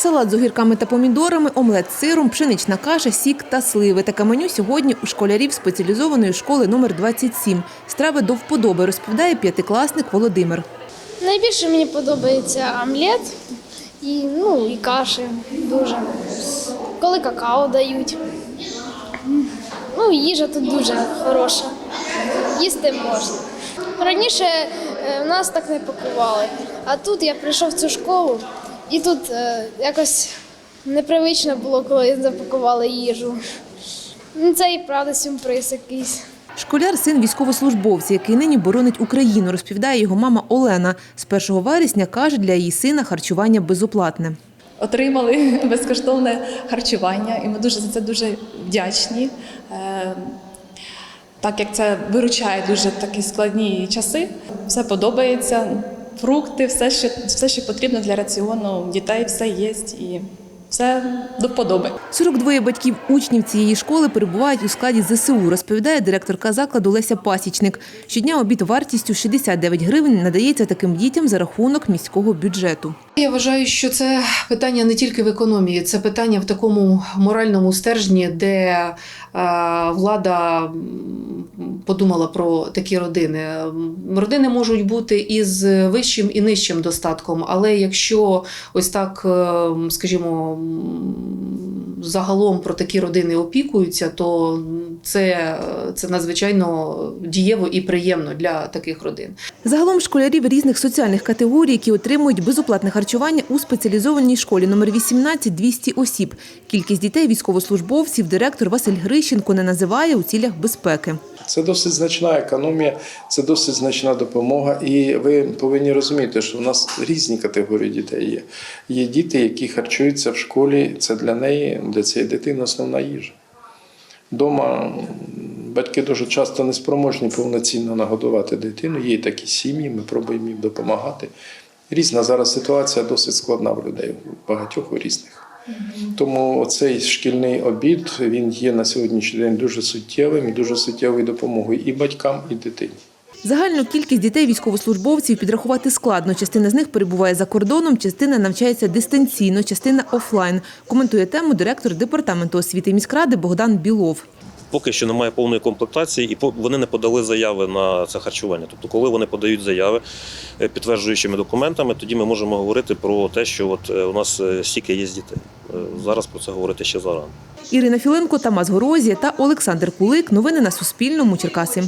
Салат з огірками та помідорами, омлет з сиром, пшенична каша, сік та сливи. Таке меню сьогодні у школярів спеціалізованої школи номер 27. Страви до вподоби, розповідає п'ятикласник Володимир. Найбільше мені подобається омлет і, ну, і каші дуже. Коли какао дають. Ну, їжа тут дуже хороша. Їсти можна. Раніше е, в нас так не пакували, а тут я прийшов в цю школу і тут е, якось непривично було, коли запакували їжу. Ну, Це і правда сюрприз якийсь. Школяр син військовослужбовця, який нині боронить Україну, розповідає його мама Олена. З 1 вересня каже, для її сина харчування безоплатне. отримали безкоштовне харчування, і ми дуже за це дуже вдячні. Е, Так як це виручає дуже такі складні часи, все подобається. Фрукти, все, що все, що потрібно для раціону дітей, все є і все до вподоби. 42 батьків учнів цієї школи перебувають у складі ЗСУ, розповідає директорка закладу Леся Пасічник. Щодня обід вартістю 69 гривень надається таким дітям за рахунок міського бюджету. Я вважаю, що це питання не тільки в економії, це питання в такому моральному стержні, де е, влада подумала про такі родини. Родини можуть бути із вищим і нижчим достатком, але якщо ось так, е, скажімо, загалом про такі родини опікуються, то це, це надзвичайно дієво і приємно для таких родин. Загалом школярів різних соціальних категорій, які отримують безоплатне харчування у спеціалізованій школі номер 18 – 200 осіб. Кількість дітей військовослужбовців директор Василь Грищенко не називає у цілях безпеки. Це досить значна економія, це досить значна допомога. І ви повинні розуміти, що в нас різні категорії дітей є. Є діти, які харчуються в школі. Це для неї, для цієї дитини основна їжа. Дома батьки дуже часто не спроможні повноцінно нагодувати дитину. Є і такі сім'ї, ми пробуємо їм допомагати. Різна зараз ситуація досить складна в людей, багатьох у різних. Тому цей шкільний обід він є на сьогоднішній день дуже суттєвим і дуже суттєвою допомогою і батькам, і дитині. Загальну кількість дітей військовослужбовців підрахувати складно. Частина з них перебуває за кордоном, частина навчається дистанційно, частина офлайн. Коментує тему директор департаменту освіти міськради Богдан Білов. Поки що немає повної комплектації, і вони не подали заяви на це харчування. Тобто, коли вони подають заяви е, підтверджуючими документами, тоді ми можемо говорити про те, що от е, у нас е, стільки є дітей. Зараз про це говорити ще зарано. Ірина Філенко, Тамас Горозія та Олександр Кулик. Новини на Суспільному. Черкаси.